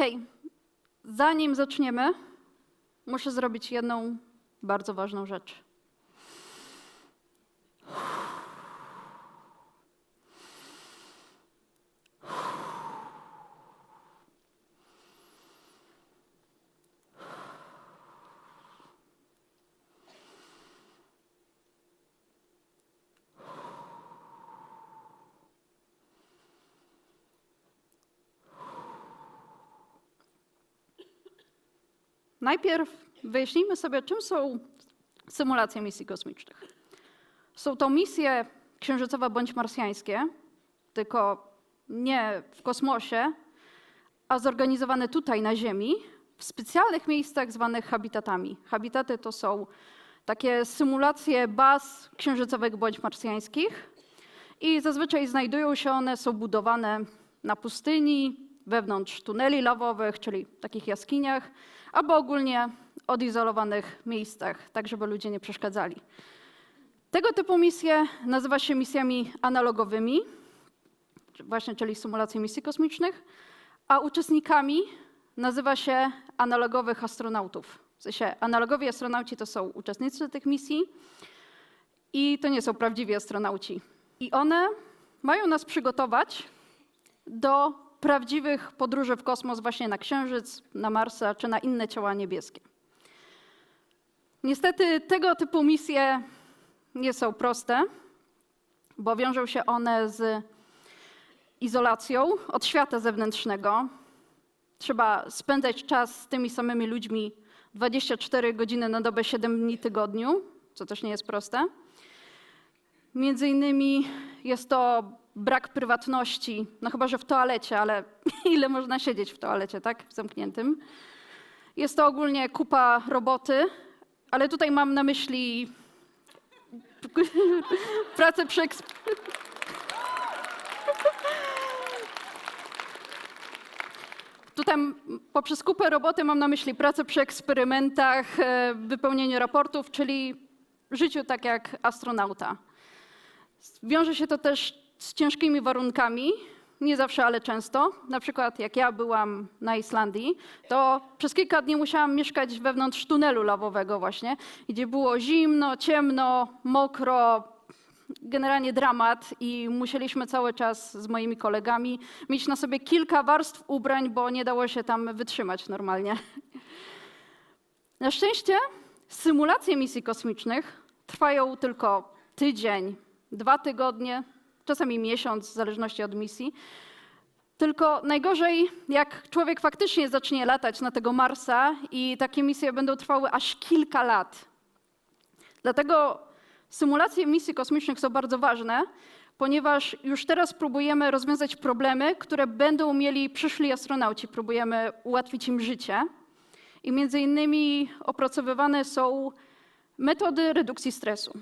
Okej, zanim zaczniemy, muszę zrobić jedną bardzo ważną rzecz. Najpierw wyjaśnijmy sobie, czym są symulacje misji kosmicznych. Są to misje księżycowe bądź marsjańskie, tylko nie w kosmosie, a zorganizowane tutaj na Ziemi, w specjalnych miejscach zwanych habitatami. Habitaty to są takie symulacje baz księżycowych bądź marsjańskich i zazwyczaj znajdują się one, są budowane na pustyni, wewnątrz tuneli lawowych, czyli takich jaskiniach, albo ogólnie odizolowanych miejscach, tak żeby ludzie nie przeszkadzali. Tego typu misje nazywa się misjami analogowymi, właśnie czyli symulacje misji kosmicznych, a uczestnikami nazywa się analogowych astronautów. W sensie analogowi astronauci to są uczestnicy tych misji i to nie są prawdziwi astronauci. I one mają nas przygotować do prawdziwych podróży w kosmos, właśnie na Księżyc, na Marsa czy na inne ciała niebieskie. Niestety tego typu misje nie są proste, bo wiążą się one z izolacją od świata zewnętrznego. Trzeba spędzać czas z tymi samymi ludźmi 24 godziny na dobę, 7 dni tygodniu, co też nie jest proste. Między innymi jest to brak prywatności, no chyba, że w toalecie, ale ile można siedzieć w toalecie, tak, w zamkniętym. Jest to ogólnie kupa roboty, ale tutaj mam na myśli pracę przy Tutaj poprzez kupę roboty mam na myśli pracę przy eksperymentach, e, wypełnienie raportów, czyli życiu tak jak astronauta. Wiąże się to też z ciężkimi warunkami, nie zawsze, ale często. Na przykład jak ja byłam na Islandii, to przez kilka dni musiałam mieszkać wewnątrz tunelu lawowego właśnie, gdzie było zimno, ciemno, mokro, generalnie dramat i musieliśmy cały czas z moimi kolegami mieć na sobie kilka warstw ubrań, bo nie dało się tam wytrzymać normalnie. Na szczęście symulacje misji kosmicznych trwają tylko tydzień, dwa tygodnie, czasami miesiąc, w zależności od misji. Tylko najgorzej, jak człowiek faktycznie zacznie latać na tego Marsa i takie misje będą trwały aż kilka lat. Dlatego symulacje misji kosmicznych są bardzo ważne, ponieważ już teraz próbujemy rozwiązać problemy, które będą mieli przyszli astronauci. Próbujemy ułatwić im życie. I między innymi opracowywane są metody redukcji stresu.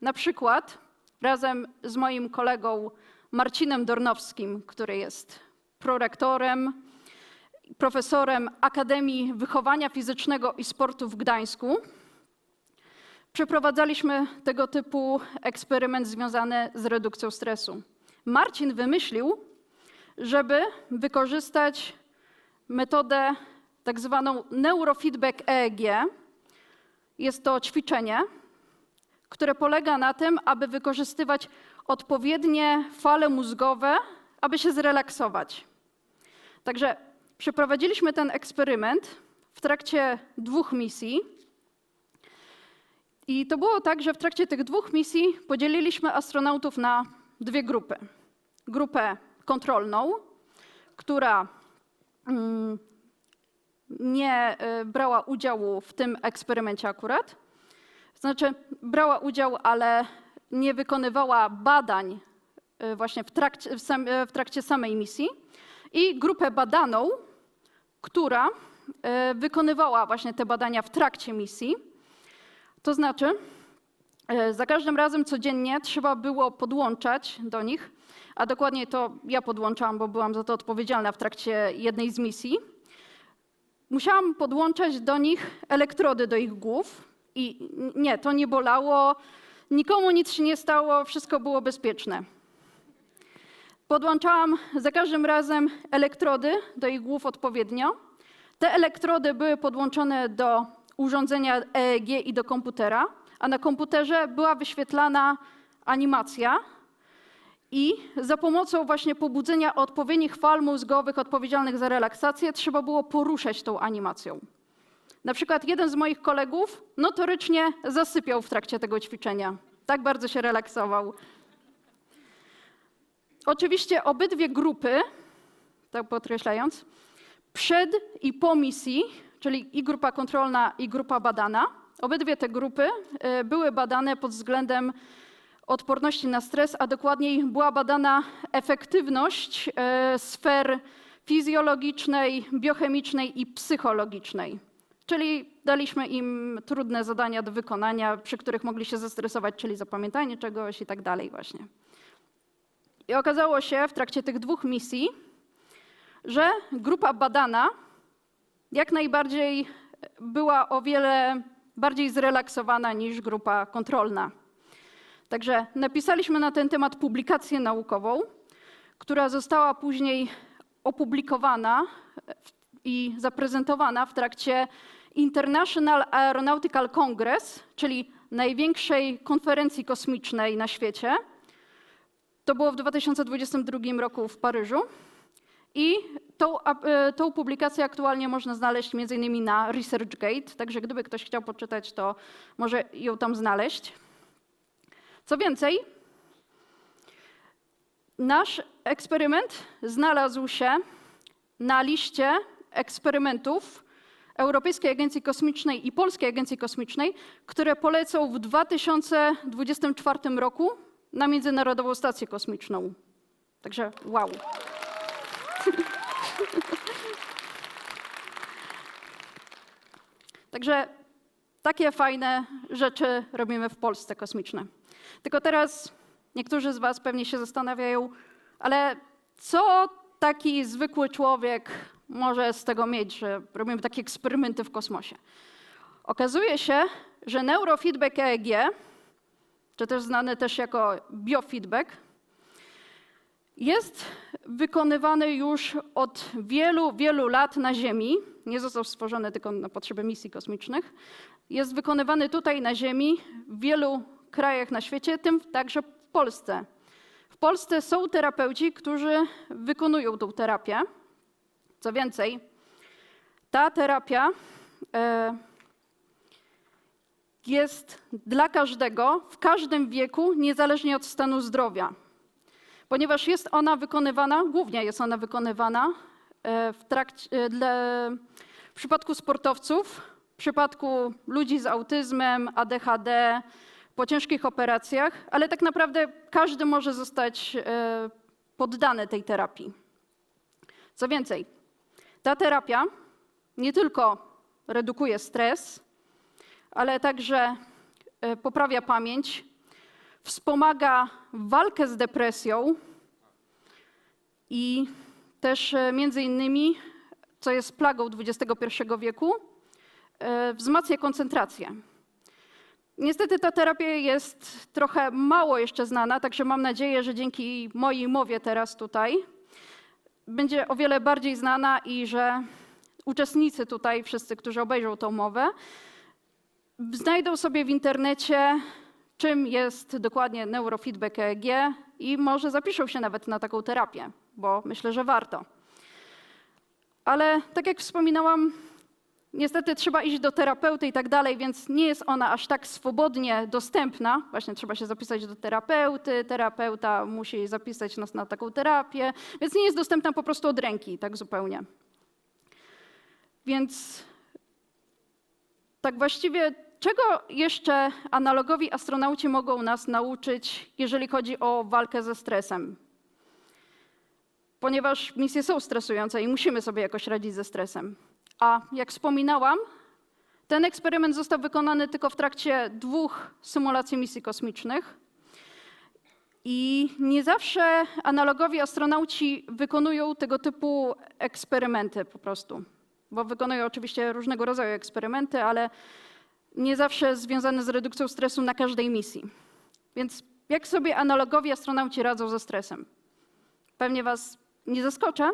Na przykład razem z moim kolegą Marcinem Dornowskim, który jest prorektorem, profesorem Akademii Wychowania Fizycznego i Sportu w Gdańsku. Przeprowadzaliśmy tego typu eksperyment związany z redukcją stresu. Marcin wymyślił, żeby wykorzystać metodę tak zwaną neurofeedback EEG. Jest to ćwiczenie, które polega na tym, aby wykorzystywać odpowiednie fale mózgowe, aby się zrelaksować. Także przeprowadziliśmy ten eksperyment w trakcie dwóch misji. I to było tak, że w trakcie tych dwóch misji podzieliliśmy astronautów na dwie grupy. Grupę kontrolną, która mm, nie y, brała udziału w tym eksperymencie akurat, znaczy, brała udział, ale nie wykonywała badań y, właśnie w trakcie, w trakcie samej misji. I grupę badaną, która y, wykonywała właśnie te badania w trakcie misji. To znaczy, y, za każdym razem codziennie trzeba było podłączać do nich, a dokładnie to ja podłączałam, bo byłam za to odpowiedzialna w trakcie jednej z misji. Musiałam podłączać do nich elektrody do ich głów, i nie, to nie bolało, nikomu nic się nie stało, wszystko było bezpieczne. Podłączałam za każdym razem elektrody do ich głów odpowiednio. Te elektrody były podłączone do urządzenia EEG i do komputera, a na komputerze była wyświetlana animacja i za pomocą właśnie pobudzenia odpowiednich fal mózgowych odpowiedzialnych za relaksację trzeba było poruszać tą animacją. Na przykład jeden z moich kolegów notorycznie zasypiał w trakcie tego ćwiczenia. Tak bardzo się relaksował. Oczywiście obydwie grupy, tak podkreślając, przed i po misji, czyli i grupa kontrolna, i grupa badana, obydwie te grupy y, były badane pod względem odporności na stres, a dokładniej była badana efektywność e, sfer fizjologicznej, biochemicznej i psychologicznej. Czyli daliśmy im trudne zadania do wykonania, przy których mogli się zestresować, czyli zapamiętanie czegoś i tak dalej właśnie. I okazało się w trakcie tych dwóch misji, że grupa badana jak najbardziej była o wiele bardziej zrelaksowana niż grupa kontrolna. Także napisaliśmy na ten temat publikację naukową, która została później opublikowana i zaprezentowana w trakcie International Aeronautical Congress, czyli największej konferencji kosmicznej na świecie. To było w 2022 roku w Paryżu. I tą, e, tą, publikację aktualnie można znaleźć m.in. na ResearchGate, także gdyby ktoś chciał poczytać, to może ją tam znaleźć. Co więcej, nasz eksperyment znalazł się na liście eksperymentów Europejskiej Agencji Kosmicznej i Polskiej Agencji Kosmicznej, które polecą w 2024 roku na Międzynarodową Stację Kosmiczną. Także wow. Także takie fajne rzeczy robimy w Polsce kosmiczne. Tylko teraz niektórzy z Was pewnie się zastanawiają, ale co taki zwykły człowiek może z tego mieć, że robimy takie eksperymenty w kosmosie? Okazuje się, że neurofeedback EEG, czy też znany też jako biofeedback, jest wykonywany już od wielu, wielu lat na Ziemi. Nie został stworzony tylko na potrzeby misji kosmicznych. Jest wykonywany tutaj na Ziemi w wielu krajach na świecie, tym także w Polsce. W Polsce są terapeuci, którzy wykonują tą terapię. Co więcej, ta terapia e, jest dla każdego, w każdym wieku, niezależnie od stanu zdrowia. Ponieważ jest ona wykonywana, głównie jest ona wykonywana e, w, trakcie, e, w przypadku sportowców, w przypadku ludzi z autyzmem, ADHD, po ciężkich operacjach, ale tak naprawdę każdy może zostać poddany tej terapii. Co więcej, ta terapia nie tylko redukuje stres, ale także e, poprawia pamięć, wspomaga walkę z depresją i też e, między innymi, co jest plagą XXI wieku, wzmacnia koncentrację. Niestety ta terapia jest trochę mało jeszcze znana, także mam nadzieję, że dzięki mojej mowie teraz tutaj będzie o wiele bardziej znana i że uczestnicy tutaj, wszyscy, którzy obejrzą tą mowę, znajdą sobie w internecie, czym jest dokładnie neurofeedback EEG i może zapiszą się nawet na taką terapię, bo myślę, że warto. Ale tak jak wspominałam, Niestety trzeba iść do terapeuty i tak dalej, więc nie jest ona aż tak swobodnie dostępna. Właśnie trzeba się zapisać do terapeuty, terapeuta musi zapisać nas na taką terapię, więc nie jest dostępna po prostu od ręki, tak zupełnie. Więc tak właściwie czego jeszcze analogowi astronauci mogą nas nauczyć, jeżeli chodzi o walkę ze stresem? Ponieważ misje są stresujące i musimy sobie jakoś radzić ze stresem. A jak wspominałam, ten eksperyment został wykonany tylko w trakcie dwóch symulacji misji kosmicznych. I nie zawsze analogowi astronauci wykonują tego typu eksperymenty po prostu. Bo wykonują oczywiście różnego rodzaju eksperymenty, ale nie zawsze związane z redukcją stresu na każdej misji. Więc jak sobie analogowi astronauci radzą ze stresem? pewnie Was nie zaskoczę,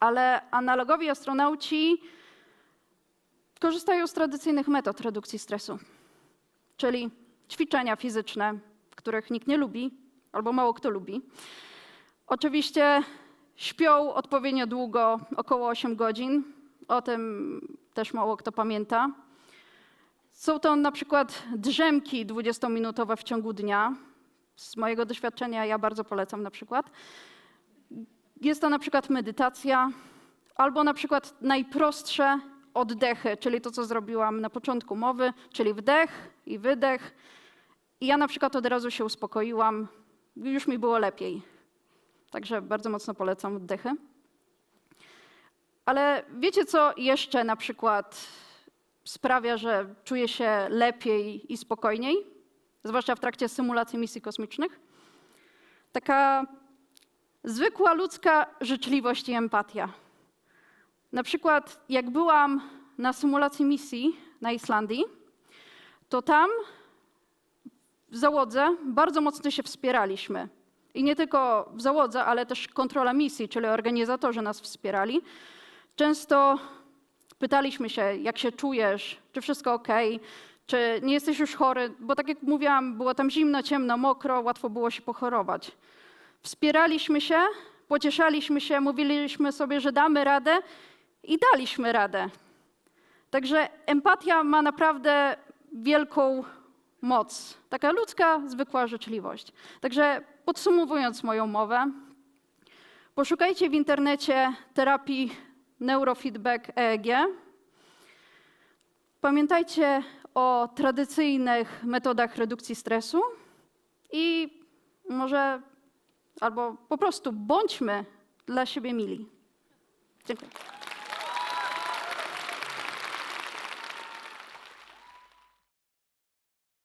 ale analogowi astronauci korzystają z tradycyjnych metod redukcji stresu, czyli ćwiczenia fizyczne, których nikt nie lubi albo mało kto lubi. Oczywiście śpią odpowiednio długo, około 8 godzin. O tym też mało kto pamięta. Są to na przykład drzemki 20-minutowe w ciągu dnia. Z mojego doświadczenia ja bardzo polecam na przykład. Jest to na przykład medytacja, albo na przykład najprostsze oddechy, czyli to, co zrobiłam na początku mowy, czyli wdech i wydech. I ja na przykład od razu się uspokoiłam, już mi było lepiej. Także bardzo mocno polecam oddechy. Ale wiecie, co jeszcze na przykład sprawia, że czuję się lepiej i spokojniej, zwłaszcza w trakcie symulacji misji kosmicznych? Taka zwykła ludzka życzliwość i empatia. Na przykład, jak byłam na symulacji misji na Islandii, to tam w załodze bardzo mocno się wspieraliśmy. I nie tylko w załodze, ale też kontrola misji, czyli organizatorzy nas wspierali. Często pytaliśmy się, jak się czujesz, czy wszystko ok, czy nie jesteś już chory, bo tak jak mówiłam, było tam zimno, ciemno, mokro, łatwo było się pochorować. Wspieraliśmy się, pocieszaliśmy się, mówiliśmy sobie, że damy radę i daliśmy radę. Także empatia ma naprawdę wielką moc. Taka ludzka, zwykła życzliwość. Także podsumowując moją mowę, poszukajcie w internecie terapii neurofeedback EEG. Pamiętajcie o tradycyjnych metodach redukcji stresu i może albo po prostu bądźmy dla siebie mili. Dziękuję.